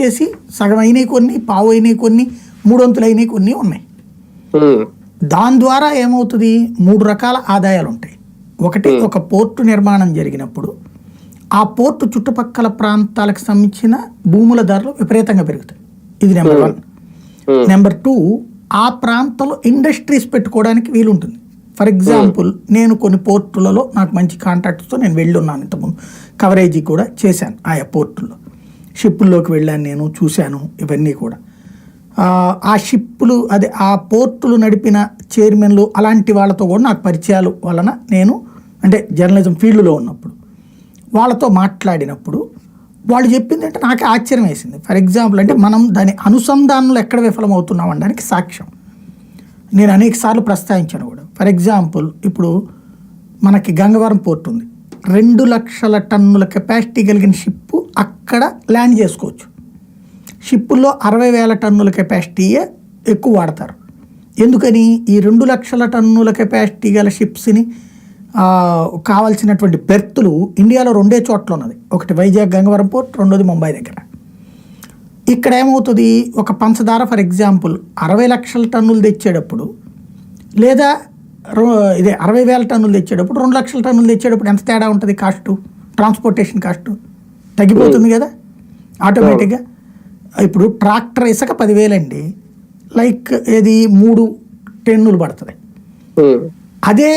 చేసి సగం అయినాయి కొన్ని పావు అయినాయి కొన్ని మూడొంతులు కొన్ని ఉన్నాయి. దాని ద్వారా ఏమవుతుంది? మూడు రకాల ఆదాయాలు ఉంటాయి ఒకటి ఒక పోర్టు నిర్మాణం జరిగినప్పుడు ఆ పోర్టు చుట్టుపక్కల ప్రాంతాలకు సంబంధించిన భూముల ధరలు విపరీతంగా పెరుగుతాయి. ఇది నెంబర్ వన్. నెంబర్ టూ ఆ ప్రాంతంలో ఇండస్ట్రీస్ పెట్టుకోవడానికి వీలుంటుంది. ఫర్ ఎగ్జాంపుల్ నేను కొన్ని పోర్టులలో నాకు మంచి కాంట్రాక్ట్స్తో నేను వెళ్ళి ఉన్నాను ఇంతకుముందు. కవరేజీ కూడా చేశాను ఆయా పోర్టుల్లో. షిప్పుల్లోకి వెళ్ళాను నేను చూశాను ఇవన్నీ కూడా. ఆ, షిప్పులు అదే ఆ పోర్టులు నడిపిన చైర్మన్లు అలాంటి వాళ్ళతో కూడా నాకు పరిచయాలు వలన నేను అంటే జర్నలిజం ఫీల్డ్లో ఉన్నప్పుడు వాళ్ళతో మాట్లాడినప్పుడు వాళ్ళు చెప్పింది అంటే నాకు ఆశ్చర్యం వేసింది. ఫర్ ఎగ్జాంపుల్ అంటే మనం దాని అనుసంధానంలో ఎక్కడ విఫలం అవుతున్నాం అనడానికి సాక్ష్యం. నేను అనేక సార్లు ప్రస్తావించాను కూడా. ఫర్ ఎగ్జాంపుల్ ఇప్పుడు మనకి గంగవరం పోర్ట్ ఉంది. రెండు లక్షల టన్నుల కెపాసిటీ కలిగిన షిప్పు అక్కడ ల్యాండ్ చేసుకోవచ్చు. షిప్పుల్లో అరవై వేల టన్నుల కెపాసిటీయే ఎక్కువ వాడతారు. ఎందుకని? ఈ రెండు లక్షల టన్నుల కెపాసిటీ గల షిప్స్ని కావాల్సినటువంటి బెర్తులు ఇండియాలో రెండే చోట్ల ఉన్నది. ఒకటి వైజాగ్ గంగవరం పోర్ట్ రెండోది ముంబై దగ్గర. ఇక్కడ ఏమవుతుంది? ఒక పంచదార ఫర్ ఎగ్జాంపుల్ అరవై లక్షల టన్నులు తెచ్చేటప్పుడు లేదా ఇదే అరవై వేల టన్నులు తెచ్చేటప్పుడు రెండు లక్షల టన్నులు తెచ్చేటప్పుడు ఎంత తేడా ఉంటుంది కాస్టు? Transportation cost? తగ్గిపోతుంది కదా? ఆటోమేటిక్గా ఇప్పుడు ట్రాక్టర్ ఇసుక పదివేలండి. లైక్ ఏది మూడు టెన్నులు పడుతుంది. అదే